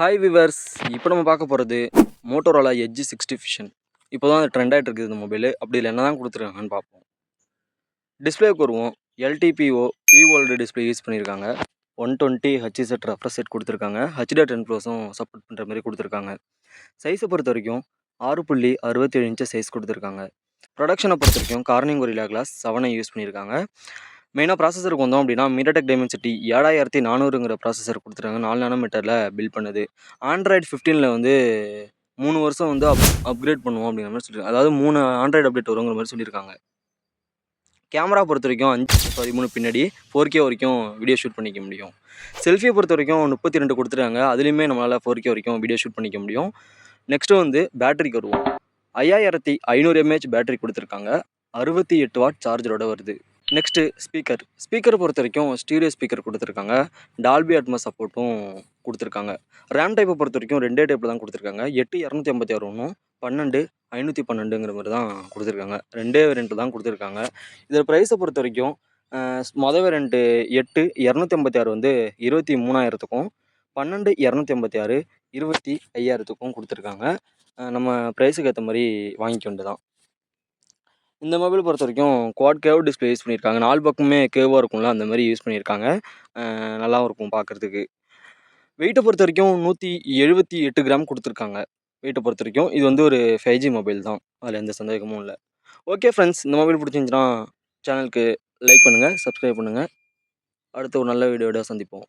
Hi viewers இப்போ நம்ம பார்க்க போகிறது மோட்டோரோலா எட்ஜ் சிக்ஸ்டி ஃபிஷன் இப்போ தான் அது ட்ரெண்ட் ஆகிட்டு இருக்குது இந்த மொபைல் அப்படி இல்லை என்ன தான் கொடுத்துருக்காங்கன்னு பார்ப்போம். டிஸ்பிளேக்கு வருவோம். எல்டிபிஓ பிஓல்டு டிஸ்பிளே யூஸ் பண்ணியிருக்காங்க. One twenty Hz refresh set கொடுத்துருக்காங்க. ஹெச்டிஆர் டென் ப்ளஸும் சப்போர்ட் பண்ணுற மாதிரி கொடுத்துருக்காங்க. சைஸை பொறுத்த வரைக்கும் ஆறு புள்ளி அறுபத்தேழு இன்ச்சு சைஸ் கொடுத்துருக்காங்க. ப்ரொடக்ஷனை பொறுத்த வரைக்கும் கார்னிங் ஒரிலா கிளாஸ் செவனை யூஸ் பண்ணியிருக்காங்க. மெயினாக ப்ராசஸருக்கு வந்தோம் அப்படின்னா மீடியாடெக் டைமென்சிட்டி ஏழாயிரத்தி நானூறுங்கிற ப்ராசஸர் கொடுத்துருக்காங்க நாலு நானோமீட்டரில் பில்ட் பண்ணுது. ஆண்ட்ராய்டு ஃபிஃப்டீனில் வந்து மூணு வருஷம் வந்து அப் அப்கிரேட் பண்ணுவோம் அப்படிங்கிற மாதிரி சொல்லியிருக்காங்க அதாவது மூணு ஆண்ட்ராய்டு அப்டேட் வருங்கிற மாதிரி சொல்லியிருக்காங்க கேமரா பொறுத்த வரைக்கும் அஞ்சு பதிமூணு பின்னாடி ஃபோர் கே வரைக்கும் வீடியோ ஷூட் பண்ணிக்க முடியும். செல்ஃபியை பொறுத்த வரைக்கும் முப்பத்தி ரெண்டு கொடுத்துருக்காங்க அதுலேயுமே நம்மளால் ஃபோர் கே வரைக்கும் வீடியோ ஷூட் பண்ணிக்க முடியும். நெக்ஸ்ட்டு வந்து பேட்டரிக்கு வருவோம். ஐயாயிரத்தி ஐநூறு எம்ஏஹெச் பேட்டரி கொடுத்துருக்காங்க. அறுபத்தி எட்டு வாட் சார்ஜரோட வருது. நெக்ஸ்ட்டு ஸ்பீக்கர் ஸ்பீக்கரை பொறுத்த வரைக்கும் ஸ்டீரியோ ஸ்பீக்கர் கொடுத்துருக்காங்க. டால்பி அட்மஸ் சப்போர்ட்டும் கொடுத்துருக்காங்க. ரேம் டைப்பை பொறுத்த வரைக்கும் ரெண்டே டைப்பில் தான் கொடுத்துருக்காங்க. எட்டு இரநூத்தி ஐம்பத்தி ஆறு ஒன்றும் பன்னெண்டு ஐநூற்றி பன்னெண்டுங்கிற மாதிரி தான் கொடுத்துருக்காங்க. ரெண்டே வேரியண்ட்டு தான் கொடுத்துருக்காங்க. இதில் ப்ரைஸை பொறுத்த வரைக்கும் மொதல் வேரியண்ட்டு எட்டு இரநூத்தி ஐம்பத்தி ஆறு வந்து இருபத்தி மூணாயிரத்துக்கும் பன்னெண்டு இரநூத்தி ஐம்பத்தி ஆறு இருபத்தி ஐயாயிரத்துக்கும் கொடுத்துருக்காங்க. நம்ம ப்ரைஸுக்கு ஏற்ற மாதிரி வாங்கிக்க தான் இந்த மொபைல் பொறுத்த வரைக்கும் குவாட் கேவ் டிஸ்பிளே யூஸ் பண்ணியிருக்காங்க நாலு பக்கமே கேவாக இருக்கும்ல அந்த மாதிரி யூஸ் பண்ணியிருக்காங்க நல்லாவும் இருக்கும் பார்க்குறதுக்கு வெயிட்டை பொறுத்த வரைக்கும் நூற்றி எழுபத்தி எட்டு கிராம் கொடுத்துருக்காங்க. வெயிட்டை பொறுத்த வரைக்கும். இது வந்து ஒரு ஃபைவ் ஜி மொபைல் தான். அதில் எந்த சந்தேகமும் இல்லை. ஓகே ஃப்ரெண்ட்ஸ் இந்த மொபைல் பிடிச்சிருந்துச்சுன்னா சேனலுக்கு லைக் பண்ணுங்கள் சப்ஸ்கிரைப் பண்ணுங்கள் அடுத்த ஒரு நல்ல வீடியோட சந்திப்போம்.